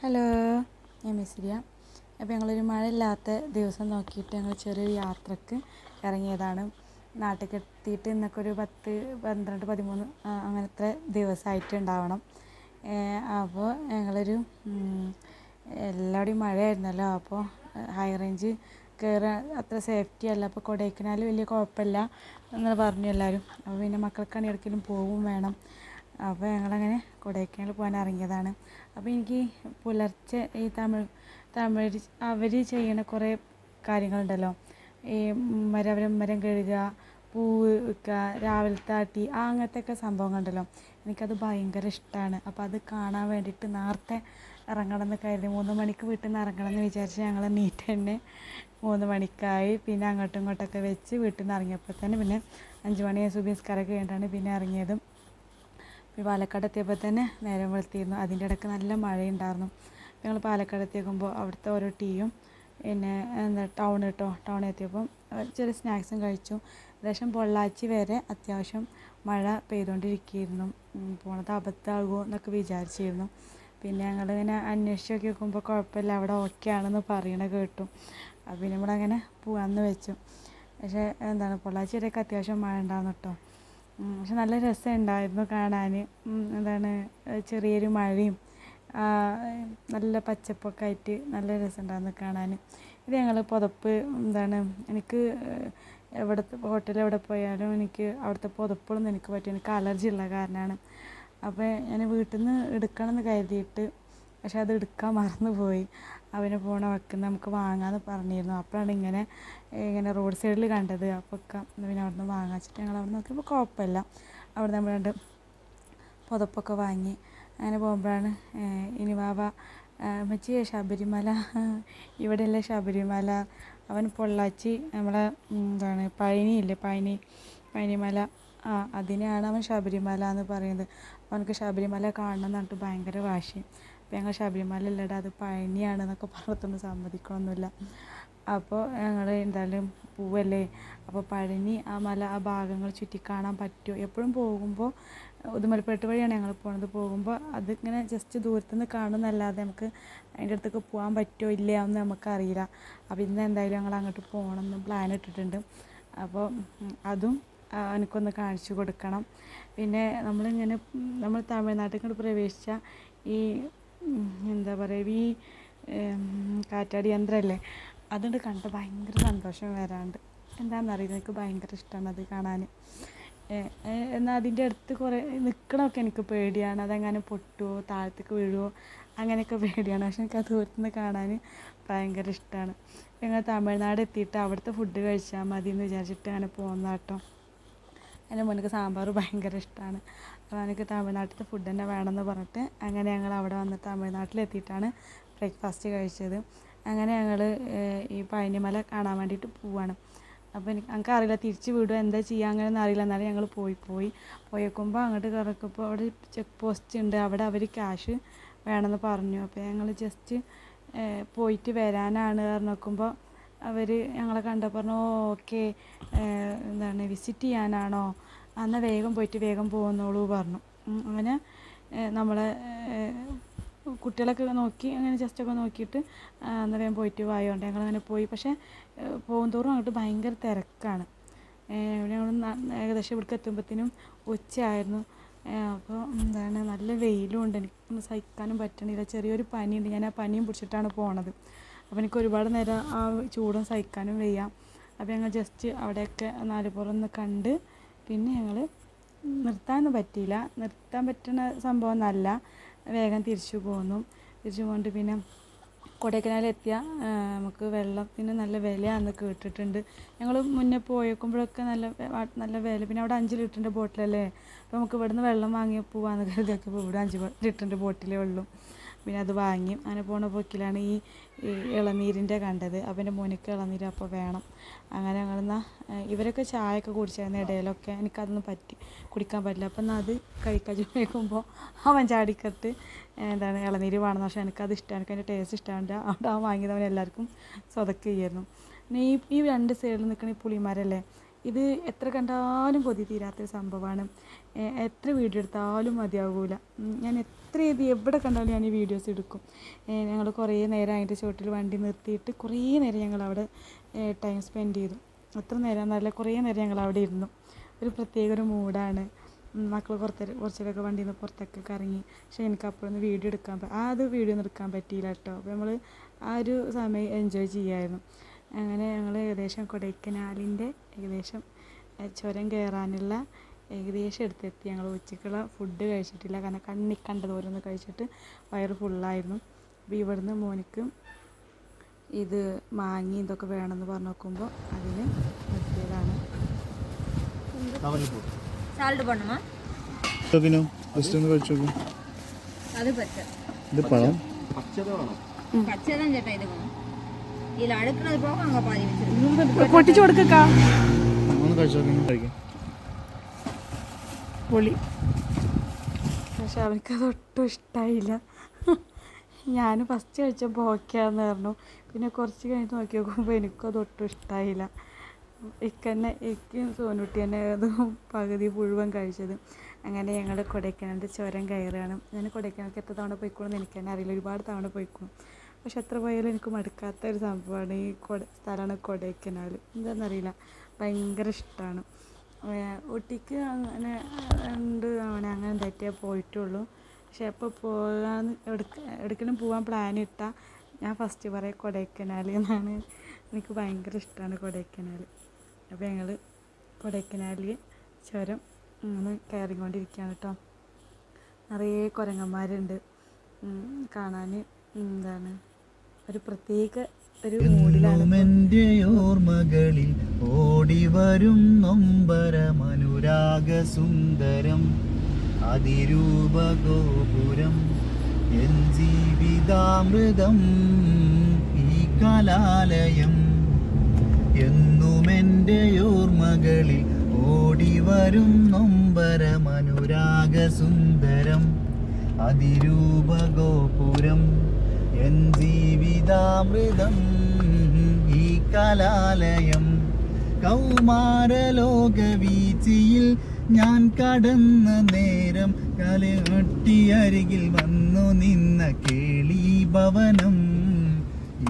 Hello ഞാൻ മിസ്രിയ. അപ്പോൾ ഞങ്ങളൊരു മഴയില്ലാത്ത ദിവസം നോക്കിയിട്ട് ഞങ്ങൾ ചെറിയൊരു യാത്രയ്ക്ക് ഇറങ്ങിയതാണ്. നാട്ടിലേക്ക് എത്തിയിട്ട് ഇന്നൊക്കെ ഒരു പത്ത് പന്ത്രണ്ട് പതിമൂന്ന് അങ്ങനത്തെ അങ്ങനത്തെ ദിവസമായിട്ടുണ്ടാവണം. അപ്പോൾ ഞങ്ങളൊരു എല്ലാവരുടെയും മഴയായിരുന്നല്ലോ. അപ്പോൾ ഹൈ റേഞ്ച് കയറാൻ അത്ര സേഫ്റ്റി അല്ല. അപ്പോൾ കൊടൈക്കനാൽ വലിയ കുഴപ്പമില്ല എന്ന് പറഞ്ഞു എല്ലാവരും. അപ്പോൾ പിന്നെ മക്കൾക്കാണെങ്കിൽ എവിടേക്കെങ്കിലും പോവും വേണം. അപ്പോൾ ഞങ്ങളങ്ങനെ കൊടൈക്കനാൽ പോകാൻ ഇറങ്ങിയതാണ്. അപ്പോൾ എനിക്ക് പുലർച്ചെ ഈ തമിഴ് തമിഴ് അവർ ചെയ്യണ കുറേ കാര്യങ്ങളുണ്ടല്ലോ. ഈ മരവരം മരം കഴുകുക പൂവ് വിൽക്കുക രാവിലെ താട്ടി ആ അങ്ങനത്തെ ഒക്കെ സംഭവങ്ങളുണ്ടല്ലോ. എനിക്കത് ഭയങ്കര ഇഷ്ടമാണ് അപ്പോൾ അത് കാണാൻ വേണ്ടിയിട്ട് നേരത്തെ ഇറങ്ങണം എന്ന് കരുതി മൂന്ന് മണിക്ക് വീട്ടിൽ നിന്ന് ഇറങ്ങണം എന്ന് വിചാരിച്ച് ഞങ്ങൾ നീറ്റ് തന്നെ മൂന്ന് മണിക്കായി പിന്നെ അങ്ങോട്ടും ഇങ്ങോട്ടൊക്കെ വെച്ച് വീട്ടിൽ നിന്ന് ഇറങ്ങിയപ്പോൾ തന്നെ പിന്നെ അഞ്ച് മണി സുബിസ്കാരൊക്കെ കഴിഞ്ഞിട്ടാണ് പിന്നെ ഇറങ്ങിയതും. പാലക്കാട് എത്തിയപ്പോൾ തന്നെ നേരം വെളുത്തിരുന്നു. അതിന്റെ ഇടയ്ക്ക് നല്ല മഴയുണ്ടായിരുന്നു. ഞങ്ങൾ പാലക്കാട് എത്തിയേക്കുമ്പോൾ അവിടുത്തെ ഓരോ ടീയും പിന്നെ എന്താ ടൗൺ കേട്ടോ ടൗണിൽ എത്തിയപ്പം ചെറിയ സ്നാക്സും കഴിച്ചു. ഏകദേശം പൊള്ളാച്ചി വരെ അത്യാവശ്യം മഴ പെയ്തുകൊണ്ടിരിക്കുകയായിരുന്നു. പോണത് അബദ്ധമാകുമോ എന്നൊക്കെ വിചാരിച്ചിരുന്നു. പിന്നെ ഞങ്ങളിങ്ങനെ അന്വേഷിച്ച് നോക്കി നോക്കുമ്പോൾ കുഴപ്പമില്ല അവിടെ ഓക്കെ ആണെന്ന് പറയണ കേട്ടു. അപ്പോൾ പിന്നെ നമ്മളങ്ങനെ പോകാമെന്ന് വെച്ചു. പക്ഷേ എന്താണ് പൊള്ളാച്ചി വരെയൊക്കെ അത്യാവശ്യം മഴ ഉണ്ടായിരുന്നു കേട്ടോ. പക്ഷെ നല്ല രസമുണ്ടായിരുന്നു കാണാൻ എന്താണ് ചെറിയൊരു മഴയും നല്ല പച്ചപ്പൊക്കെ ആയിട്ട് നല്ല രസമുണ്ടായിരുന്നു കാണാൻ ഇത് ഞങ്ങൾ പുതപ്പ് എന്താണ് എനിക്ക് എവിടത്തെ ഹോട്ടലിൽ എവിടെ പോയാലും എനിക്ക് അവിടുത്തെ പുതപ്പുകളൊന്നും എനിക്ക് പറ്റും എനിക്ക് അലർജി ഉള്ള കാരണമാണ്. അപ്പോൾ ഞാൻ വീട്ടിൽ നിന്ന് എടുക്കണം എന്ന് കരുതിയിട്ട് പക്ഷെ അത് എടുക്കാൻ മറന്നുപോയി. അവന് പോണ വെക്കുന്ന നമുക്ക് വാങ്ങാമെന്ന് പറഞ്ഞിരുന്നു. അപ്പോഴാണ് ഇങ്ങനെ ഇങ്ങനെ റോഡ് സൈഡിൽ കണ്ടത്. അപ്പോൾ എന്നാ പിന്നെ അവിടെ നിന്ന് വാങ്ങാൻ വെച്ചിട്ട് ഞങ്ങൾ അവിടെ നോക്കിയപ്പോൾ കുഴപ്പമില്ല. അവിടെ നമ്മൾ രണ്ട് പുതപ്പൊക്കെ വാങ്ങി. അങ്ങനെ പോകുമ്പോഴാണ് ഇനി വാവ മച്ചി ശബരിമല ഇവിടെയല്ലേ ശബരിമല? അവൻ പൊള്ളാച്ചി നമ്മളെ എന്താണ് പഴനിയില്ലേ പഴനി പഴനിമല. ആ അതിനെയാണ് അവൻ ശബരിമല എന്ന് പറയുന്നത്. അവനക്ക് ശബരിമല കാണണം എന്ന് പറഞ്ഞിട്ട് ഭയങ്കര വാശി. അപ്പോൾ ഞങ്ങൾ ശബരിമല അല്ലടാ അത് പഴനിയാണ് എന്നൊക്കെ പറഞ്ഞിട്ടൊന്നും സമ്മതിക്കണമൊന്നുമില്ല അപ്പോൾ ഞങ്ങൾ എന്തായാലും പോവല്ലേ? അപ്പോൾ പഴനി ആ മല ആ ഭാഗങ്ങൾ ചുറ്റിക്കാണാൻ പറ്റുമോ? എപ്പോഴും പോകുമ്പോൾ ഉദുമൽപേട്ട് വഴിയാണ് ഞങ്ങൾ പോകുന്നത് പോകുമ്പോൾ അതിങ്ങനെ ജസ്റ്റ് ദൂരത്തു നിന്ന് കാണുന്നല്ലാതെ നമുക്ക് അതിന്റെ അടുത്തേക്ക് പോകാൻ പറ്റുമോ ഇല്ലയോ എന്ന് നമുക്കറിയില്ല. അപ്പോൾ ഇന്ന് എന്തായാലും ഞങ്ങൾ അങ്ങോട്ട് പോകണം എന്ന് പ്ലാൻ ഇട്ടിട്ടുണ്ട്. അപ്പോൾ അതും എനിക്കൊന്ന് കാണിച്ചു കൊടുക്കണം. പിന്നെ നമ്മളിങ്ങനെ നമ്മൾ തമിഴ്നാട്ടിൽ പ്രവേശിച്ച ഈ എന്താ പറയുക ഈ കാറ്റാടി യന്ത്രമല്ലേ അതുകൊണ്ട് കണ്ട് ഭയങ്കര സന്തോഷം വരാണ്ട് എന്താണെന്നറിയില്ല എനിക്ക് ഭയങ്കര ഇഷ്ടമാണ് അത് കാണാൻ എന്നാൽ അതിന്റെ അടുത്ത് കുറേ നിൽക്കണമൊക്കെ എനിക്ക് പേടിയാണ്. അതെങ്ങനെ പൊട്ടുമോ താഴത്തേക്ക് വീഴുമോ അങ്ങനെയൊക്കെ പേടിയാണ്. പക്ഷെ എനിക്ക് അത് ദൂരത്തുനിന്ന് കാണാൻ ഭയങ്കര ഇഷ്ടമാണ് ഞങ്ങൾ തമിഴ്നാട് എത്തിയിട്ട് അവിടുത്തെ ഫുഡ് കഴിച്ചാൽ മതി എന്ന് വിചാരിച്ചിട്ട് അങ്ങനെ പോകുന്ന കേട്ടോ എന്റെ മോനക്ക് സാമ്പാർ ഭയങ്കര ഇഷ്ടമാണ് അപ്പോൾ എനിക്ക് തമിഴ്നാട്ടിലത്തെ ഫുഡ് തന്നെ വേണമെന്ന് പറഞ്ഞിട്ട് അങ്ങനെ ഞങ്ങൾ അവിടെ വന്ന് തമിഴ്നാട്ടിലെത്തിയിട്ടാണ് ബ്രേക്ക്ഫാസ്റ്റ് കഴിച്ചത്. അങ്ങനെ ഞങ്ങൾ ഈ പഴനിമല കാണാൻ വേണ്ടിയിട്ട് പോവാണ്. അപ്പോൾ എനിക്ക് ഞങ്ങൾക്ക് അറിയില്ല തിരിച്ച് വിടുമോ എന്താ ചെയ്യുക അങ്ങനെയൊന്നും അറിയില്ല. എന്നാലും ഞങ്ങൾ പോയി പോയി. പോയേക്കുമ്പോൾ അങ്ങോട്ട് കിടക്കുമ്പോൾ അവിടെ ചെക്ക് പോസ്റ്റ് ഉണ്ട്. അവിടെ അവർ ക്യാഷ് വേണമെന്ന് പറഞ്ഞു. അപ്പോൾ ഞങ്ങൾ ജസ്റ്റ് പോയിട്ട് വരാനാണ് പറഞ്ഞ് നോക്കുമ്പോൾ അവർ ഞങ്ങളെ കണ്ടപ്പോൾ പറഞ്ഞു ഓക്കെ എന്താണ് വിസിറ്റ് ചെയ്യാനാണോ? എന്നാൽ വേഗം പോയിട്ട് വേഗം പോകുന്നോളൂ പറഞ്ഞു. അങ്ങനെ നമ്മളെ കുട്ടികളൊക്കെ നോക്കി അങ്ങനെ ജസ്റ്റ് ഒക്കെ നോക്കിയിട്ട് എന്നാൽ വേഗം പോയിട്ട് വായോണ്ട് ഞങ്ങളങ്ങനെ പോയി. പക്ഷേ പോകും പോകുന്തോറും അങ്ങോട്ട് ഭയങ്കര തിരക്കാണ്. ഞങ്ങൾ ഏകദേശം ഇവിടേക്ക് എത്തുമ്പോഴത്തേനും ഉച്ചയായിരുന്നു. അപ്പോൾ എന്താണ് നല്ല വെയിലും ഉണ്ട്. എനിക്ക് സഹിക്കാനും പറ്റണില്ല. ചെറിയൊരു പനിയുണ്ട്. ഞാൻ ആ പനിയും പിടിച്ചിട്ടാണ് പോണത്. അപ്പോൾ എനിക്ക് ഒരുപാട് നേരം ആ ചൂടും സഹിക്കാനും വയ്യ. അപ്പോൾ ഞങ്ങൾ ജസ്റ്റ് അവിടെയൊക്കെ നാലുപുറം ഒന്ന് കണ്ട് പിന്നെ ഞങ്ങൾ നിർത്താനൊന്നും പറ്റിയില്ല. നിർത്താൻ പറ്റുന്ന സംഭവം ഒന്നല്ല വേഗം തിരിച്ചു പോന്നു. തിരിച്ചു പോന്നിട്ട് പിന്നെ കൊടൈക്കനാലെത്തിയ നമുക്ക് വെള്ളത്തിന് നല്ല വിലയാണെന്ന് കേട്ടിട്ടുണ്ട്. ഞങ്ങൾ മുന്നേ പോയേക്കുമ്പോഴൊക്കെ നല്ല നല്ല വില. പിന്നെ അവിടെ അഞ്ച് ലിറ്ററിന്റെ ബോട്ടിലല്ലേ? അപ്പോൾ നമുക്ക് ഇവിടുന്ന് വെള്ളം വാങ്ങി പോവാന്ന് കരുതിയൊക്കെ ഇവിടെ അഞ്ച് ലിറ്ററിന്റെ ബോട്ടിലേ ഉള്ളൂ. പിന്നെ അത് വാങ്ങി. അങ്ങനെ പോണ പൊക്കിലാണ് ഈ ഇളനീരിന്റെ കണ്ടത്. അപ്പം എന്റെ മോനിക്ക് ഇളനീര് അപ്പോൾ വേണം. അങ്ങനെ ഞങ്ങളെന്നാൽ ഇവരൊക്കെ ചായയൊക്കെ കുടിച്ചായിരുന്നു ഇടയിലൊക്കെ. എനിക്കതൊന്നും പറ്റി കുടിക്കാൻ പറ്റില്ല. അപ്പം എന്നാൽ അത് കഴിക്കാൻ ചോദിക്കുമ്പോൾ അവൻ ചാടിക്കത്ത് എന്താണ് ഇളനീര് വേണമെന്ന് പക്ഷേ എനിക്കത് ഇഷ്ടമാണ് എനിക്ക് അതിന്റെ ടേസ്റ്റ് ഇഷ്ടമാണ് അവിടെ അവൻ വാങ്ങിയത് അവൻ എല്ലാവർക്കും സ്വതക്ക് ചെയ്യായിരുന്നു പിന്നെ ഈ ഈ രണ്ട് സൈഡിൽ നിൽക്കുന്ന ഈ പുളിമാരല്ലേ? ഇത് എത്ര കണ്ടാലും കൊതി തീരാത്തൊരു സംഭവമാണ് എത്ര വീഡിയോ എടുത്താലും മതിയാകൂല ഞാൻ എത്ര ഇത് എവിടെ കണ്ടാലും ഞാൻ ഈ വീഡിയോസ് എടുക്കും. ഞങ്ങൾ കുറേ നേരം അതിന്റെ ചുവട്ടിൽ വണ്ടി നിർത്തിയിട്ട് കുറേ നേരം ഞങ്ങൾ അവിടെ ടൈം സ്പെൻഡ് ചെയ്തു. എത്ര നേരം നല്ല കുറേ നേരം ഞങ്ങൾ അവിടെ ഇരുന്നു. ഒരു പ്രത്യേക ഒരു മൂഡാണ്. മക്കൾ പുറത്ത് കുറച്ചിലൊക്കെ വണ്ടിയിൽ നിന്ന് പുറത്തൊക്കെ കറങ്ങി പക്ഷേ എനിക്ക് അപ്പോഴൊന്നും വീഡിയോ എടുക്കാൻ ആ അത് വീഡിയോ ഒന്നും എടുക്കാൻ പറ്റിയില്ല കേട്ടോ. അപ്പോൾ നമ്മൾ ആ ഒരു സമയം എൻജോയ് ചെയ്യായിരുന്നു. അങ്ങനെ ഞങ്ങൾ ഏകദേശം കൊടൈക്കനാലിന്റെ ഏകദേശം ചുരം കയറാനുള്ള ഏകദേശം എടുത്തെത്തി. ഞങ്ങൾ ഉച്ചയ്ക്കുള്ള ഫുഡ് കഴിച്ചിട്ടില്ല. കാരണം കണ്ണി കണ്ടത് ഓരോന്ന് കഴിച്ചിട്ട് വയറ് ഫുള്ളായിരുന്നു അപ്പോൾ ഇവിടുന്ന് മോനിക്ക് ഇത് മാങ്ങി ഇതൊക്കെ വേണമെന്ന് പറഞ്ഞു നോക്കുമ്പോൾ അതിന് നിർത്തിയതാണ് പൊട്ടിച്ചു കൊടുക്കാം കഴിച്ചു പൊളി. പക്ഷെ അവനക്കത് ഒട്ടും ഇഷ്ടമായില്ല ഞാൻ ഫസ്റ്റ് കഴിച്ചപ്പോൾ ഓക്കെയാന്ന് പറഞ്ഞു. പിന്നെ കുറച്ച് കഴിഞ്ഞ് നോക്കി നോക്കുമ്പോൾ എനിക്കത് ഒട്ടും ഇഷ്ടമായില്ല ഇക്കന്നെ ഇക്കും സോനുട്ടി തന്നെ അത് പകുതി മുഴുവൻ കഴിച്ചത്. അങ്ങനെ ഞങ്ങൾ കൊടൈക്കനാലിന്റെ ചുരം കയറുകയാണ്. ഞാൻ കൊടൈക്കനാലിലേക്ക് എത്ര തവണ പോയിക്കോളെന്ന് എനിക്ക് തന്നെ അറിയില്ല. ഒരുപാട് തവണ പോയിക്കോളും. പക്ഷെ എത്ര പോയാലും എനിക്ക് മടുക്കാത്ത ഒരു സംഭവമാണ് ഈ കൊട സ്ഥലമാണ് കൊടൈക്കനാൽ എന്താണെന്നറിയില്ല ഭയങ്കര ഇഷ്ടമാണ് ഊട്ടിക്ക് അങ്ങനെ രണ്ട് തവണ അങ്ങനെ തെറ്റേ പോയിട്ടുള്ളൂ. പക്ഷെ എപ്പോൾ പോകാൻ എടുക്ക എവിടേക്കെങ്കിലും പോകാൻ പ്ലാൻ ഇട്ടാൽ ഞാൻ ഫസ്റ്റ് പറയാം കൊടൈക്കനാൽ എന്നാണ്. എനിക്ക് ഭയങ്കര ഇഷ്ടമാണ് കൊടൈക്കനാൽ അപ്പോൾ ഞങ്ങൾ കൊടൈക്കനാലിൽ ചുരം ഇങ്ങനെ കയറിക്കൊണ്ടിരിക്കുകയാണ് കേട്ടോ നിറയെ കുരങ്ങന്മാരുണ്ട്. കാണാൻ എന്താണ്? ഒരു പ്രത്യേക ഒരു മൂഡിലാണ് ഇപ്പോൾ. എന്റെ ഓർമ്മകളിൽ ഓടിവരും നൊമ്പരമനുരാഗ സുന്ദരം അതിരൂപഗോപുരം എൻ ജീവിതാമൃതം ഈ കലാലയം. എന്നുമെന്റെ ഓർമ്മകളിൽ ഓടിവരും നൊമ്പരമനുരാഗ സുന്ദരം അതിരൂപഗോപുരം എൻ ജീവിതാമൃതം ഈ കലാലയം കൗമാരലോക വീച്ചിയിൽ ഞാൻ കടന്ന നേരം കലയൊട്ടി അരികിൽ വന്നു നിന്ന കേളി ഭവനം.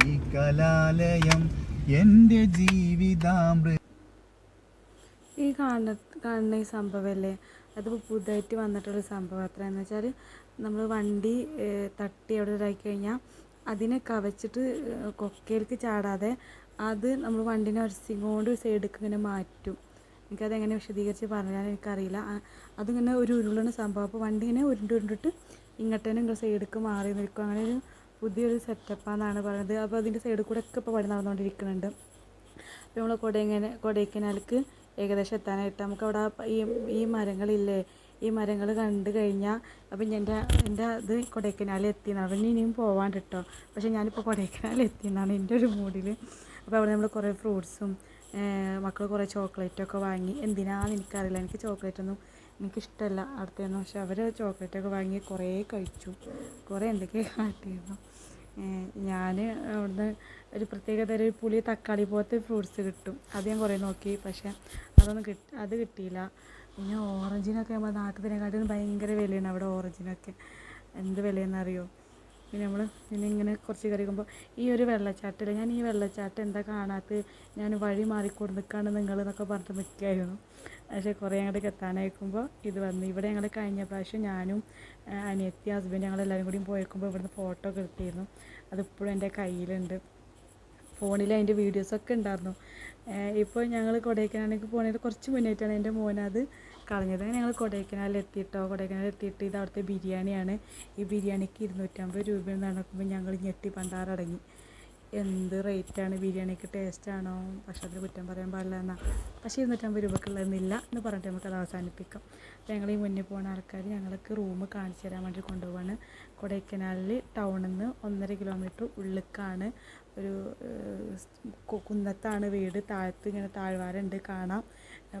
ഈ കലാലയം എന്റെ ജീവിതാമൃതം ഈ കാണുന്ന കാണുന്ന ഈ സംഭവമല്ലേ അതിപ്പോൾ പുതുതായിട്ട് വന്നിട്ടുള്ള സംഭവം എത്രയാണെന്ന് വെച്ചാൽ നമ്മൾ വണ്ടി തട്ടി അവിടെ ഇതാക്കി കഴിഞ്ഞാൽ അതിനെ കവച്ചിട്ട് കൊക്കയിലേക്ക് ചാടാതെ അത് നമ്മൾ വണ്ടീനെ കൊണ്ട് സൈഡിലേക്ക് ഇങ്ങനെ മാറ്റും. എനിക്കതെങ്ങനെ വിശദീകരിച്ച് പറഞ്ഞാൽ എനിക്കറിയില്ല. അതിങ്ങനെ ഒരു ഉരുളണ സംഭവം. അപ്പോൾ വണ്ടി ഇങ്ങനെ ഉരുണ്ട് ഉരുണ്ടിട്ട് ഇങ്ങോട്ട് തന്നെ ഇങ്ങനെ സൈഡിലേക്ക് മാറി നിൽക്കും. അങ്ങനെ ഒരു പുതിയൊരു സെറ്റപ്പാന്നാണ് പറയുന്നത്. അപ്പോൾ അതിന്റെ സൈഡിൽ കൂടെ ഒക്കെ ഇപ്പോൾ പണി നടന്നുകൊണ്ടിരിക്കുന്നുണ്ട് അപ്പോൾ നമ്മൾ കൊടൈങ്ങനെ കൊടൈക്കനാലിക്ക് ഏകദേശം എത്താനായിട്ട് നമുക്ക് അവിടെ ഈ ഈ മരങ്ങളില്ലേ ഈ മരങ്ങൾ കണ്ടു കഴിഞ്ഞാൽ അപ്പം എന്റെ എന്റെ അത് കൊടൈക്കനാലിൽ എത്തിയെന്നാണ്. പിന്നെ ഇനി ഇനിയും പോവാൻ കേട്ടോ പക്ഷേ ഞാനിപ്പോൾ കൊടൈക്കനാലിൽ എത്തിയെന്നാണ് എന്റെ ഒരു മൂഡിൽ അപ്പോൾ അവിടെ നമ്മൾ കുറേ ഫ്രൂട്ട്സും മക്കൾ കുറേ ചോക്ലേറ്റൊക്കെ വാങ്ങി. എന്തിനാന്ന് എനിക്കറിയില്ല. എനിക്ക് ചോക്ലേറ്റ് ഒന്നും എനിക്കിഷ്ടമല്ല അവിടുത്തെയൊന്നും പക്ഷെ അവർ ചോക്ലേറ്റൊക്കെ വാങ്ങി കുറേ കഴിച്ചു. കുറേ എന്തൊക്കെ കാട്ടിയിരുന്നു. ഞാൻ അവിടുന്ന് ഒരു പ്രത്യേക തരം ഒരു പുളി തക്കാളി പോലത്തെ ഫ്രൂട്ട്സ് കിട്ടും. അത് ഞാൻ കുറേ നോക്കി. പക്ഷേ അതൊന്നും കിട്ടി അത് കിട്ടിയില്ല. പിന്നെ ഓറഞ്ചിനൊക്കെ നമ്മൾ നാട്ടിനേക്കാട്ടിലും ഭയങ്കര വിലയാണ് അവിടെ ഓറഞ്ചിനൊക്കെ എന്ത് വിലയെന്നറിയോ പിന്നെ നമ്മൾ പിന്നെ ഇങ്ങനെ കുറച്ച് കറിയുമ്പോൾ ഈ ഒരു വെള്ളച്ചാട്ടം ഞാൻ ഈ വെള്ളച്ചാട്ടം എന്താ കാണാത്ത? ഞാൻ വഴി മാറിക്കൊണ്ട് നിൽക്കാണ് നിങ്ങൾ എന്നൊക്കെ പറഞ്ഞിട്ട് നിൽക്കുകയായിരുന്നു പക്ഷേ കുറേ അങ്ങോട്ട് എത്താനായിരിക്കുമ്പോൾ ഇത് വന്നു. ഇവിടെ ഞങ്ങൾ കഴിഞ്ഞ പ്രാവശ്യം ഞാനും അനിയത്തി ഹസ്ബൻഡ് ഞങ്ങളെല്ലാവരും കൂടി പോയേക്കുമ്പോൾ ഇവിടുന്ന് ഫോട്ടോ ഒക്കെ എടുത്തിരുന്നു. അതിപ്പോഴും എന്റെ കയ്യിലുണ്ട്. ഫോണിൽ അതിന്റെ വീഡിയോസൊക്കെ ഉണ്ടായിരുന്നു. ഇപ്പോൾ ഞങ്ങൾ കൊടൈക്കനാലേക്ക് പോകുന്നതിന് കുറച്ച് മുന്നേറ്റാണ് എന്റെ മോനത് കളഞ്ഞത്. ഞങ്ങൾ കൊടൈക്കനാലിൽ എത്തിയിട്ടോ കൊടൈക്കനാലിൽ എത്തിയിട്ട് ഇത് അവിടുത്തെ ബിരിയാണിയാണ്. ഈ ബിരിയാണിക്ക് ഇരുന്നൂറ്റമ്പത് രൂപ നടക്കുമ്പോൾ ഞങ്ങൾ ഞെട്ടി പണ്ടാറടങ്ങി എന്ത് റേറ്റാണ് ബിരിയാണിക്ക് ടേസ്റ്റാണോ പക്ഷെ അതിന് കുറ്റം പറയാൻ പാടില്ല എന്നാൽ പക്ഷേ ഇരുന്നൂറ്റമ്പത് രൂപക്കുള്ളതെന്നില്ല എന്ന് പറഞ്ഞിട്ട് നമുക്കത് അവസാനിപ്പിക്കാം. അപ്പോൾ ഞങ്ങൾ ഈ മുന്നിൽ പോകുന്ന ആൾക്കാർ ഞങ്ങൾക്ക് റൂം കാണിച്ചു തരാൻ വേണ്ടി കൊണ്ടുപോവാണ്. കൊടൈക്കനാലിൽ ടൗണിൽ നിന്ന് ഒന്നര കിലോമീറ്റർ ഉള്ളിലേക്കാണ് ഒരു കുന്നത്താണ് വീട്. താഴത്ത് ഇങ്ങനെ താഴ്വാരമുണ്ട് കാണാം.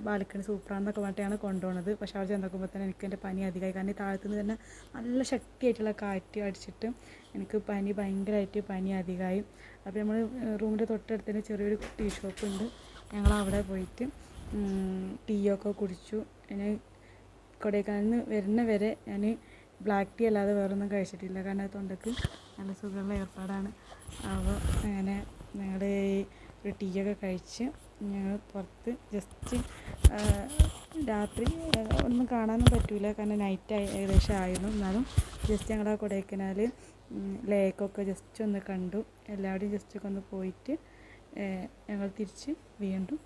ബാലക്കണി സൂപ്പറാണെന്നൊക്കെ പറഞ്ഞിട്ടാണ് കൊണ്ടുപോണത് പക്ഷേ അവിടെ ചെന്ന് നോക്കുമ്പോൾ തന്നെ എനിക്ക് എന്റെ പനി അധികമായി. കാരണം താഴത്തു നിന്ന് തന്നെ നല്ല ശക്തിയായിട്ടുള്ള കാറ്റ് അടിച്ചിട്ട് എനിക്ക് പനി ഭയങ്കരമായിട്ട് പനി അധികമായി. അപ്പോൾ നമ്മൾ റൂമിന്റെ തൊട്ടടുത്ത് തന്നെ ചെറിയൊരു ടീ ഷോപ്പ് ഉണ്ട് ഞങ്ങൾ അവിടെ പോയിട്ട് ടീയൊക്കെ കുടിച്ചു. ഞാൻ കൊടൈക്കനാലിൽ നിന്ന് വരുന്ന വരെ ഞാൻ ബ്ലാക്ക് ടീ അല്ലാതെ വേറൊന്നും കഴിച്ചിട്ടില്ല. കാരണം അത് തൊണ്ടക്ക് നല്ല സുഖമുള്ള ഏർപ്പാടാണ്. അപ്പോൾ അങ്ങനെ ഞങ്ങളുടെ ഒരു ടീയൊക്കെ കഴിച്ച് ഞങ്ങൾ പുറത്ത് ജസ്റ്റ് രാത്രി ഒന്നും കാണാനൊന്നും പറ്റില്ല കാരണം നൈറ്റ് ഏകദേശം ആയിരുന്നു. എന്നാലും ജസ്റ്റ് ഞങ്ങൾ ആ കൊടൈക്കനാൽ ലേക്കൊക്കെ ജസ്റ്റ് ഒന്ന് കണ്ടു. എല്ലാവരും ജസ്റ്റ് ഒക്കെ ഒന്ന് പോയിട്ട് ഞങ്ങൾ തിരിച്ച് വീണ്ടും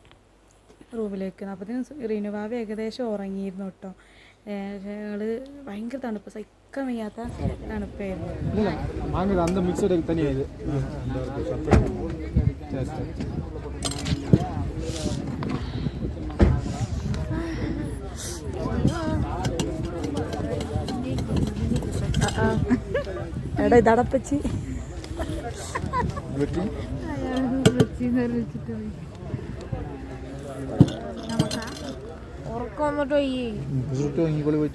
റൂമിലേക്ക് അപ്പോഴത്തേനും റിനുവാവ് ഏകദേശം ഉറങ്ങിയിരുന്നു കേട്ടോ ഞങ്ങൾ ഭയങ്കര തണുപ്പ് സഹിക്കാൻ വയ്യാത്ത തണുപ്പായിരുന്നു. മിക്സഡ് തന്നെയായത് എടാ ഇതടപ്പച്ചി. ഉറക്കം വന്നിട്ടോ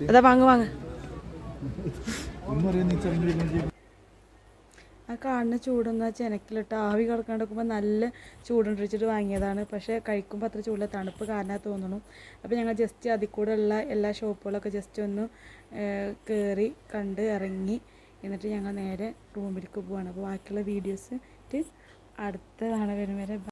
അതാ വാങ്ങ് വാങ്ങ്. ആ കാണുന്ന ചൂടെന്ന് വെച്ചാൽ ചെനക്കിലിട്ട് ആവി കിടക്കാണ്ടിരിക്കുമ്പോൾ നല്ല ചൂടുണ്ടിരിച്ചിട്ട് വാങ്ങിയതാണ്. പക്ഷേ കഴിക്കുമ്പോൾ അത്ര ചൂടില്ല. തണുപ്പ് കാരണം തോന്നണം. അപ്പോൾ ഞങ്ങൾ ജസ്റ്റ് അതിൽ കൂടെ ഉള്ള എല്ലാ ഷോപ്പുകളൊക്കെ ജസ്റ്റ് ഒന്ന് കയറി കണ്ട് ഇറങ്ങി എന്നിട്ട് ഞങ്ങൾ നേരെ റൂമിലേക്ക് പോവാണ്. അപ്പോൾ ബാക്കിയുള്ള വീഡിയോസ് അടുത്തതാണ് വരും വരെ